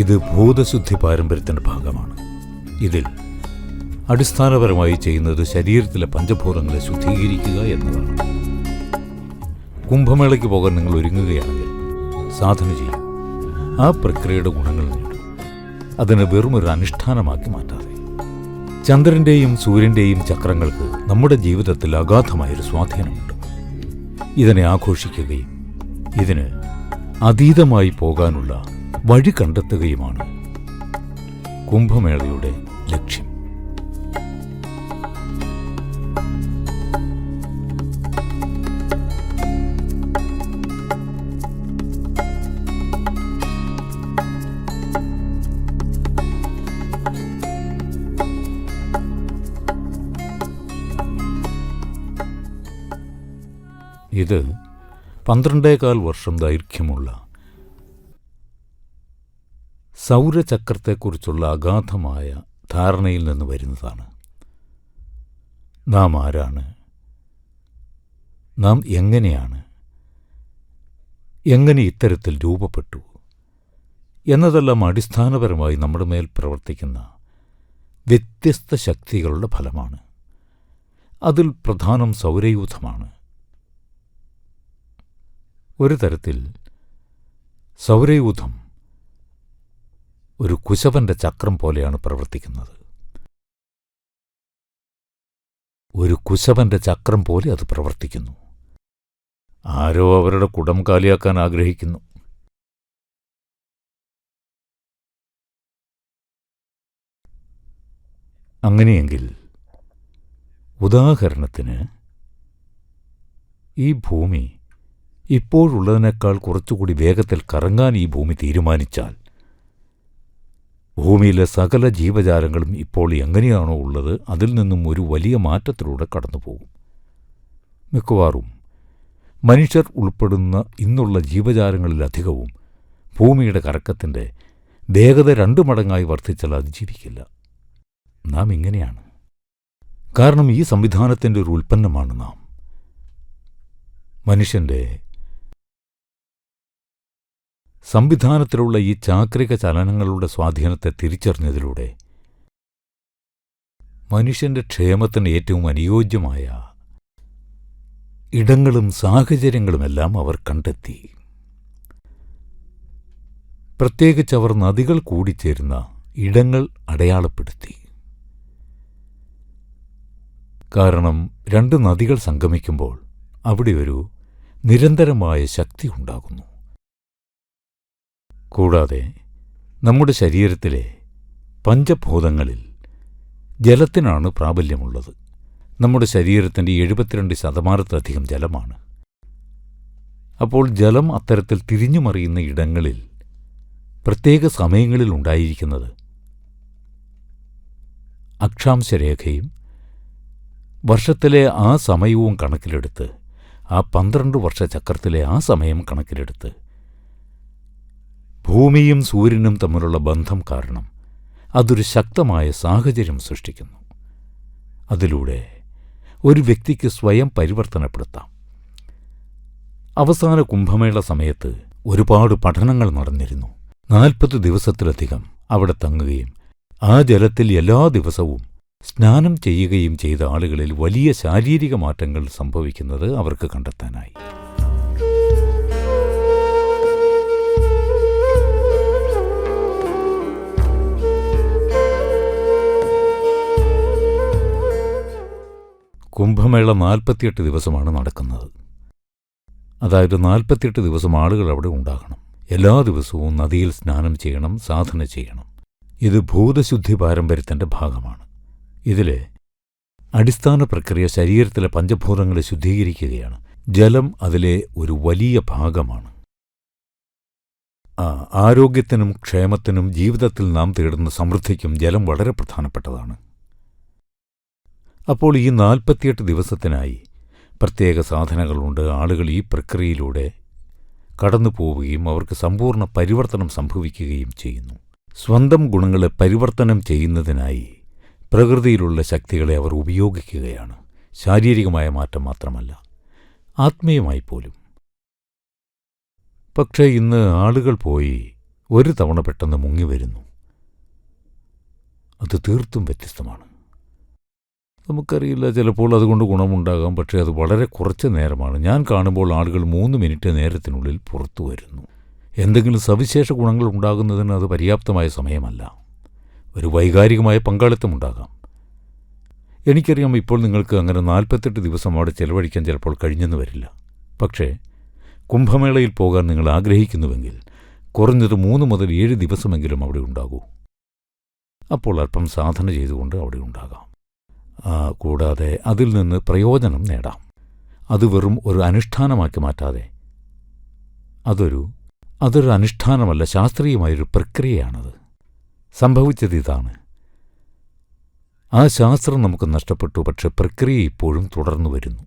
ഇത് ഭൂതശുദ്ധി പാരമ്പര്യത്തിന്റെ ഭാഗമാണ്. ഇതിൽ അടിസ്ഥാനപരമായി ചെയ്യുന്നത് ശരീരത്തിലെ പഞ്ചഭൂതങ്ങളെ ശുദ്ധീകരിക്കുക എന്നതാണ്. കുംഭമേളയ്ക്ക് പോകാൻ നിങ്ങൾ ഒരുങ്ങുകയാണെങ്കിൽ സാധന ചെയ്യും. ആ പ്രക്രിയയുടെ ഗുണങ്ങൾ നേടും. അതിനെ വെറുമൊരു അനുഷ്ഠാനമാക്കി മാറ്റാതെ. ചന്ദ്രന്റെയും സൂര്യന്റെയും ചക്രങ്ങൾക്ക് നമ്മുടെ ജീവിതത്തിൽ അഗാധമായൊരു സ്വാധീനമുണ്ട്. ഇതിനെ ആഘോഷിക്കുകയും ഇതിന് അതീതമായി പോകാനുള്ള വഴി കണ്ടെത്തുകയുമാണ്. കുംഭമേളയുടെ ലക്ഷ്യം. ഇത് പന്ത്രണ്ടേകാൽ വർഷം ദൈർഘ്യമുള്ള സൗരചക്രത്തെക്കുറിച്ചുള്ള അഗാധമായ ധാരണയിൽ നിന്ന് വരുന്നതാണ്. നാം ആരാണ്? നാം എങ്ങനെയാണ്? എങ്ങനെ ഇത്തരത്തിൽ രൂപപ്പെട്ടു? എന്നതെല്ലാം അടിസ്ഥാനപരമായി നമ്മുടെ മേൽ പ്രവർത്തിക്കുന്ന വ്യത്യസ്ത ശക്തികളുടെ ഫലമാണ്. അതിൽ പ്രധാനം സൗരയൂഥമാണ്. ഒരു തരത്തിൽ സൗരയൂഥം ഒരു കുശവന്റെ ചക്രം പോലെയാണ് പ്രവർത്തിക്കുന്നത്. ഒരു കുശവന്റെ ചക്രം പോലെ അത് പ്രവർത്തിക്കുന്നു. ആരോ അവരുടെ കുടം കാലിയാക്കാൻ ആഗ്രഹിക്കുന്നു. അങ്ങനെയെങ്കിൽ ഉദാഹരണത്തിന് ഈ ഭൂമി ഇപ്പോഴുള്ളതിനേക്കാൾ കുറച്ചുകൂടി വേഗത്തിൽ കറങ്ങാൻ ഈ ഭൂമി തീരുമാനിച്ചാൽ ഭൂമിയിലെ സകല ജീവജാലങ്ങളും ഇപ്പോൾ എങ്ങനെയാണോ ഉള്ളത് അതിൽ നിന്നും ഒരു വലിയ മാറ്റത്തിലൂടെ കടന്നുപോകും. മിക്കവാറും മനുഷ്യർ ഉൾപ്പെടുന്ന ഇന്നുള്ള ജീവജാലങ്ങളിലധികവും ഭൂമിയുടെ കറക്കത്തിന്റെ വേഗത രണ്ടു മടങ്ങായി വർദ്ധിച്ചാൽ അതിജീവിക്കില്ല നാം ഇങ്ങനെയാണ്. കാരണം ഈ സംവിധാനത്തിന്റെ ഒരു ഉൽപ്പന്നമാണ് നാം. മനുഷ്യന്റെ സംവിധാനത്തിലുള്ള ഈ ചാക്രിക ചലനങ്ങളുടെ സ്വാധീനത്തെ തിരിച്ചറിഞ്ഞതിലൂടെ മനുഷ്യന്റെ ക്ഷേമത്തിന് ഏറ്റവും അനുയോജ്യമായ ഇടങ്ങളും സാഹചര്യങ്ങളുമെല്ലാം അവർ കണ്ടെത്തി. പ്രത്യേകിച്ച് അവർ നദികൾ കൂടിച്ചേരുന്ന ഇടങ്ങൾ അടയാളപ്പെടുത്തി. കാരണം രണ്ട് നദികൾ സംഗമിക്കുമ്പോൾ അവിടെ ഒരു നിരന്തരമായ ശക്തി ഉണ്ടാകുന്നു. കൂടാതെ നമ്മുടെ ശരീരത്തിലെ പഞ്ചഭൂതങ്ങളിൽ ജലത്തിനാണ് പ്രാബല്യമുള്ളത്. നമ്മുടെ ശരീരത്തിന്റെ എഴുപത്തിരണ്ട് ശതമാനത്തിലധികം ജലമാണ്. അപ്പോൾ ജലം അത്തരത്തിൽ തിരിഞ്ഞുമറിയുന്ന ഇടങ്ങളിൽ പ്രത്യേക സമയങ്ങളിൽ ഉണ്ടായിരിക്കുന്നത് അക്ഷാംശരേഖയും വർഷത്തിലെ ആ സമയവും കണക്കിലെടുത്ത് ആ പന്ത്രണ്ട് വർഷ ചക്രത്തിലെ ആ സമയം കണക്കിലെടുത്ത് ഭൂമിയും സൂര്യനും തമ്മിലുള്ള ബന്ധം കാരണം അതൊരു ശക്തമായ സാഹചര്യം സൃഷ്ടിക്കുന്നു. അതിലൂടെ ഒരു വ്യക്തിക്ക് സ്വയം പരിവർത്തനപ്പെടുത്താം. അവസാന കുംഭമേള സമയത്ത് ഒരുപാട് പഠനങ്ങൾ നടന്നിരുന്നു. നാൽപ്പത് ദിവസത്തിലധികം അവിടെ തങ്ങുകയും ആ ജലത്തിൽ എല്ലാ ദിവസവും സ്നാനം ചെയ്യുകയും ചെയ്ത ആളുകളിൽ വലിയ ശാരീരിക മാറ്റങ്ങൾ സംഭവിക്കുന്നത് അവർക്ക് കണ്ടെത്താനായി. കുംഭമേള നാൽപ്പത്തിയെട്ട് ദിവസമാണ് നടക്കുന്നത്. അതായത് നാൽപ്പത്തിയെട്ട് ദിവസം ആളുകൾ അവിടെ ഉണ്ടാകണം. എല്ലാ ദിവസവും നദിയിൽ സ്നാനം ചെയ്യണം സാധന ചെയ്യണം. ഇത് ഭൂതശുദ്ധി പാരമ്പര്യത്തിന്റെ ഭാഗമാണ്. ഇതിലെ അടിസ്ഥാന പ്രക്രിയ ശരീരത്തിലെ പഞ്ചഭൂതങ്ങളെ ശുദ്ധീകരിക്കുകയാണ്. ജലം അതിലെ ഒരു വലിയ ഭാഗമാണ്. ആരോഗ്യത്തിനും ക്ഷേമത്തിനും ജീവിതത്തിൽ നാം തേടുന്ന സമൃദ്ധിക്കും ജലം വളരെ പ്രധാനപ്പെട്ടതാണ്. അപ്പോൾ ഈ നാൽപ്പത്തിയെട്ട് ദിവസത്തിനായി പ്രത്യേക സാധനങ്ങളുണ്ട്. ആളുകൾ ഈ പ്രക്രിയയിലൂടെ കടന്നു പോവുകയും അവർക്ക് സമ്പൂർണ പരിവർത്തനം സംഭവിക്കുകയും ചെയ്യുന്നു. സ്വന്തം ഗുണങ്ങളെ പരിവർത്തനം ചെയ്യുന്നതിനായി പ്രകൃതിയിലുള്ള ശക്തികളെ അവർ ഉപയോഗിക്കുകയാണ്. ശാരീരികമായ മാറ്റം മാത്രമല്ല ആത്മീയമായി പോലും. പക്ഷേ ഇന്ന് ആളുകൾ പോയി ഒരു തവണ പെട്ടെന്ന് മുങ്ങി വരുന്നു. അത് തീർത്തും വ്യത്യസ്തമാണ്. നമുക്കറിയില്ല ചിലപ്പോൾ അതുകൊണ്ട് ഗുണമുണ്ടാകാം പക്ഷേ അത് വളരെ കുറച്ച് നേരമാണ്. ഞാൻ കാണുമ്പോൾ ആളുകൾ മൂന്ന് മിനിറ്റ് നേരത്തിനുള്ളിൽ പുറത്തു വരുന്നു. എന്തെങ്കിലും സവിശേഷ ഗുണങ്ങൾ ഉണ്ടാകുന്നതിന് അത് പര്യാപ്തമായ സമയമല്ല. ഒരു വൈകാരികമായ പങ്കാളിത്തമുണ്ടാകാം എനിക്കറിയാം ഇപ്പോൾ നിങ്ങൾക്ക് അങ്ങനെ നാൽപ്പത്തെട്ട് ദിവസം അവിടെ ചെലവഴിക്കാൻ ചിലപ്പോൾ കഴിഞ്ഞെന്ന് വരില്ല. പക്ഷേ കുംഭമേളയിൽ പോകാൻ നിങ്ങൾ ആഗ്രഹിക്കുന്നുവെങ്കിൽ കുറഞ്ഞത് മൂന്ന് മുതൽ ഏഴ് ദിവസമെങ്കിലും അവിടെ ഉണ്ടാകൂ. അപ്പോൾ അല്പം സാധന ചെയ്തുകൊണ്ട് അവിടെ ഉണ്ടാകാം. കൂടാതെ അതിൽ നിന്ന് പ്രയോജനം നേടാം. അത് വെറും ഒരു അനുഷ്ഠാനമാക്കി മാറ്റാതെ. അതൊരു അതൊരു അനുഷ്ഠാനമല്ല ശാസ്ത്രീയമായൊരു പ്രക്രിയയാണത്. സംഭവിച്ചത് ഇതാണ്. ആ ശാസ്ത്രം നമുക്ക് നഷ്ടപ്പെട്ടു പക്ഷെ പ്രക്രിയ ഇപ്പോഴും തുടർന്നു വരുന്നു.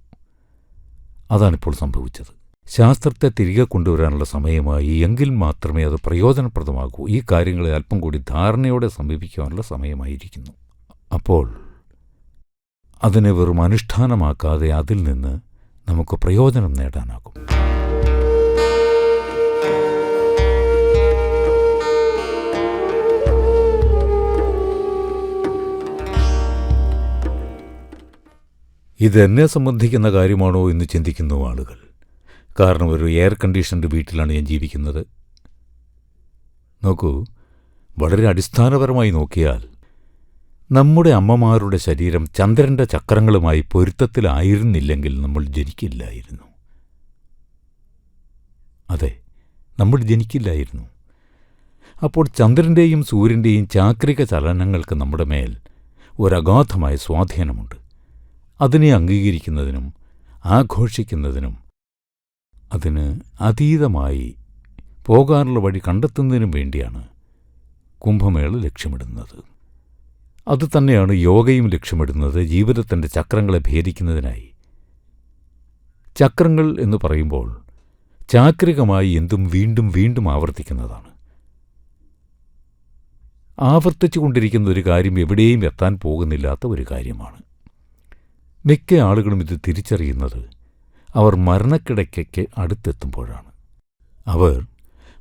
അതാണിപ്പോൾ സംഭവിച്ചത്. ശാസ്ത്രത്തെ തിരികെ കൊണ്ടുവരാനുള്ള സമയമായി എങ്കിൽ മാത്രമേ അത് പ്രയോജനപ്രദമാകൂ. ഈ കാര്യങ്ങളെ അല്പം കൂടി ധാരണയോടെ സമീപിക്കാനുള്ള സമയമായിരിക്കുന്നു. അപ്പോൾ അതിനെ വെറും അനുഷ്ഠാനമാക്കാതെ അതിൽ നിന്ന് നമുക്ക് പ്രയോജനം നേടാനാകും. ഇതെന്നെ സംബന്ധിക്കുന്ന കാര്യമാണോ എന്ന് ചിന്തിക്കുന്നു ആളുകൾ. കാരണം ഒരു എയർ കണ്ടീഷൻഡ് വീട്ടിലാണ് ഞാൻ ജീവിക്കുന്നത്. നോക്കൂ വളരെ അടിസ്ഥാനപരമായി നോക്കിയാൽ നമ്മുടെ അമ്മമാരുടെ ശരീരം ചന്ദ്രന്റെ ചക്രങ്ങളുമായി പൊരുത്തത്തിലായിരുന്നില്ലെങ്കിൽ നമ്മൾ ജനിക്കില്ലായിരുന്നു. അതെ നമ്മൾ ജനിക്കില്ലായിരുന്നു. അപ്പോൾ ചന്ദ്രന്റെയും സൂര്യന്റെയും ചാക്രിക ചലനങ്ങൾക്ക് നമ്മുടെ മേൽ ഒരഗാധമായ സ്വാധീനമുണ്ട്. അതിനെ അംഗീകരിക്കുന്നതിനും ആഘോഷിക്കുന്നതിനും അതിന് അതീതമായി പോകാനുള്ള വഴി കണ്ടെത്തുന്നതിനും വേണ്ടിയാണ് കുംഭമേള ലക്ഷ്യമിടുന്നത്. അതുതന്നെയാണ് യോഗയും ലക്ഷ്യമിടുന്നത് ജീവിതത്തിന്റെ ചക്രങ്ങളെ ഭേദിക്കുന്നതിനായി. ചക്രങ്ങൾ എന്ന് പറയുമ്പോൾ ചാക്രികമായി എന്തും വീണ്ടും വീണ്ടും ആവർത്തിക്കുന്നതാണ്. ആവർത്തിച്ചുകൊണ്ടിരിക്കുന്ന ഒരു കാര്യം എവിടെയും എത്താൻ പോകുന്നില്ലാത്ത ഒരു കാര്യമാണ്. മിക്ക ആളുകളും ഇത് തിരിച്ചറിയുന്നത് അവർ മരണക്കിടയ്ക്ക് അടുത്തെത്തുമ്പോഴാണ്. അവർ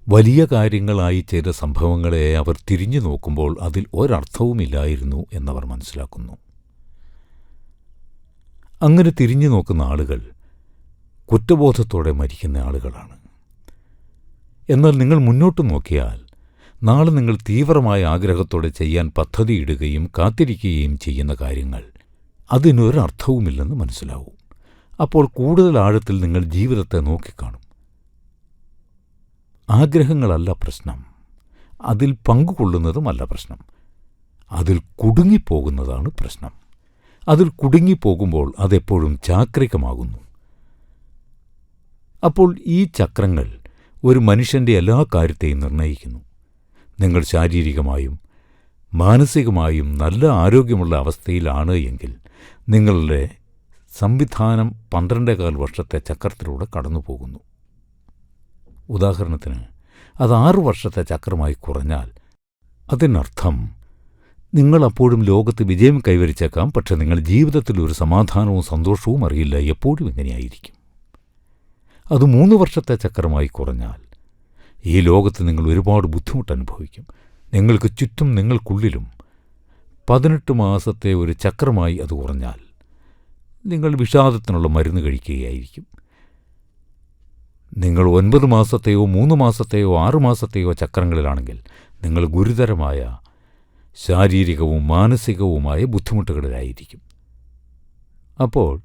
വലിയ കാര്യങ്ങളായി ചെയ്ത സംഭവങ്ങളെ അവർ തിരിഞ്ഞു നോക്കുമ്പോൾ അതിൽ ഒരർത്ഥവുമില്ലായിരുന്നു എന്നവർ മനസ്സിലാക്കുന്നു. അങ്ങനെ തിരിഞ്ഞു നോക്കുന്ന ആളുകൾ കുറ്റബോധത്തോടെ മരിക്കുന്ന ആളുകളാണ്. എന്നാൽ നിങ്ങൾ മുന്നോട്ട് നോക്കിയാൽ നാളെ നിങ്ങൾ തീവ്രമായ ആഗ്രഹത്തോടെ ചെയ്യാൻ പദ്ധതിയിടുകയും കാത്തിരിക്കുകയും ചെയ്യുന്ന കാര്യങ്ങൾ അതിനൊരർത്ഥവുമില്ലെന്ന് മനസ്സിലാവും. അപ്പോൾ കൂടുതൽ ആഴത്തിൽ നിങ്ങൾ ജീവിതത്തെ നോക്കിക്കാണും. ആഗ്രഹങ്ങളല്ല പ്രശ്നം. അതിൽ പങ്കുകൊള്ളുന്നതുമല്ല പ്രശ്നം. അതിൽ കുടുങ്ങിപ്പോകുന്നതാണ് പ്രശ്നം. അതിൽ കുടുങ്ങിപ്പോകുമ്പോൾ അതെപ്പോഴും ചാക്രികമാകുന്നു. അപ്പോൾ ഈ ചക്രങ്ങൾ ഒരു മനുഷ്യന്റെ എല്ലാ കാര്യത്തെയും നിർണയിക്കുന്നു നിങ്ങൾ ശാരീരികമായും മാനസികമായും നല്ല ആരോഗ്യമുള്ള അവസ്ഥയിലാണ് എങ്കിൽ നിങ്ങളുടെ സംവിധാനം പന്ത്രണ്ടേകാൽ വർഷത്തെ ചക്രത്തിലൂടെ കടന്നു പോകുന്നു ഉദാഹരണത്തിന് അത് ആറു വർഷത്തെ ചക്രമായി കുറഞ്ഞാൽ അതിനർത്ഥം നിങ്ങൾ അപ്പോഴും ലോകത്ത് വിജയം കൈവരിച്ചേക്കാം പക്ഷെ നിങ്ങൾ ജീവിതത്തിൽ ഒരു സമാധാനവും സന്തോഷവും അറിയില്ല എപ്പോഴും ഇങ്ങനെയായിരിക്കും. അത് മൂന്ന് വർഷത്തെ ചക്രമായി കുറഞ്ഞാൽ ഈ ലോകത്ത് നിങ്ങൾ ഒരുപാട് ബുദ്ധിമുട്ട് അനുഭവിക്കും നിങ്ങൾക്ക് ചുറ്റും നിങ്ങൾക്കുള്ളിലും പതിനെട്ട് മാസത്തെ ഒരു ചക്രമായി അത് കുറഞ്ഞാൽ നിങ്ങൾ വിഷാദത്തിനുള്ള മരുന്ന് കഴിക്കുകയായിരിക്കും. നിങ്ങൾ ഒൻപത് മാസത്തെയോ മൂന്ന് മാസത്തെയോ ആറു മാസത്തെയോ ചക്രങ്ങളിലാണെങ്കിൽ നിങ്ങൾ ഗുരുതരമായ ശാരീരികവും മാനസികവുമായ ബുദ്ധിമുട്ടുകളിലായിരിക്കും. അപ്പോൾ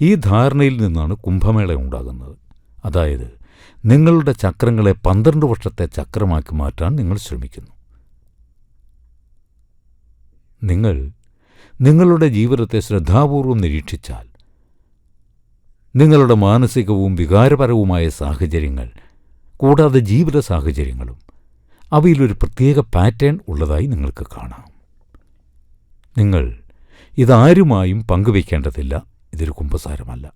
ഈ ധാരണയിൽ നിന്നാണ് കുംഭമേള ഉണ്ടാകുന്നത്. അതായത് നിങ്ങളുടെ ചക്രങ്ങളെ പന്ത്രണ്ട് വർഷത്തെ ചക്രമാക്കി മാറ്റാൻ നിങ്ങൾ ശ്രമിക്കുന്നു. നിങ്ങൾ നിങ്ങളുടെ ജീവിതത്തെ ശ്രദ്ധാപൂർവം നിരീക്ഷിച്ചാൽ നിങ്ങളുടെ മാനസികവും വികാരപരവുമായ സാഹചര്യങ്ങൾ കൂടാതെ ജീവിത സാഹചര്യങ്ങളും അവയിലൊരു പ്രത്യേക പാറ്റേൺ ഉള്ളതായി നിങ്ങൾക്ക് കാണാം. നിങ്ങൾ ഇതാരുമായും പങ്കുവയ്ക്കേണ്ടതില്ല ഇതൊരു കുമ്പസാരമല്ല.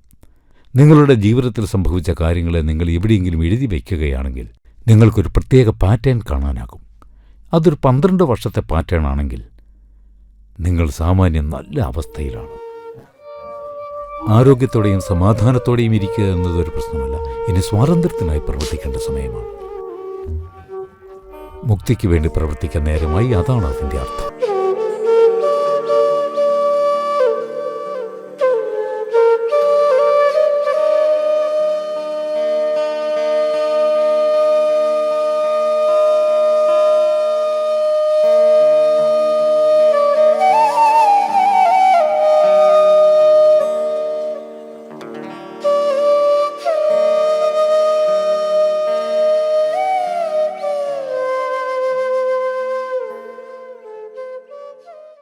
നിങ്ങളുടെ ജീവിതത്തിൽ സംഭവിച്ച കാര്യങ്ങളെ നിങ്ങൾ എവിടെയെങ്കിലും എഴുതി വയ്ക്കുകയാണെങ്കിൽ നിങ്ങൾക്കൊരു പ്രത്യേക പാറ്റേൺ കാണാനാകും. അതൊരു പന്ത്രണ്ട് വർഷത്തെ പാറ്റേൺ ആണെങ്കിൽ നിങ്ങൾ സാമാന്യം നല്ല അവസ്ഥയിലാണ്. ആരോഗ്യത്തോടെയും സമാധാനത്തോടെയും ഇരിക്കുക ഒരു പ്രശ്നമല്ല. ഇനി സ്വാതന്ത്ര്യത്തിനായി പ്രവർത്തിക്കേണ്ട സമയമാണ്. മുക്തിക്ക് വേണ്ടി പ്രവർത്തിക്കാൻ നേരമായി അതാണ് അതിന്റെ അർത്ഥം.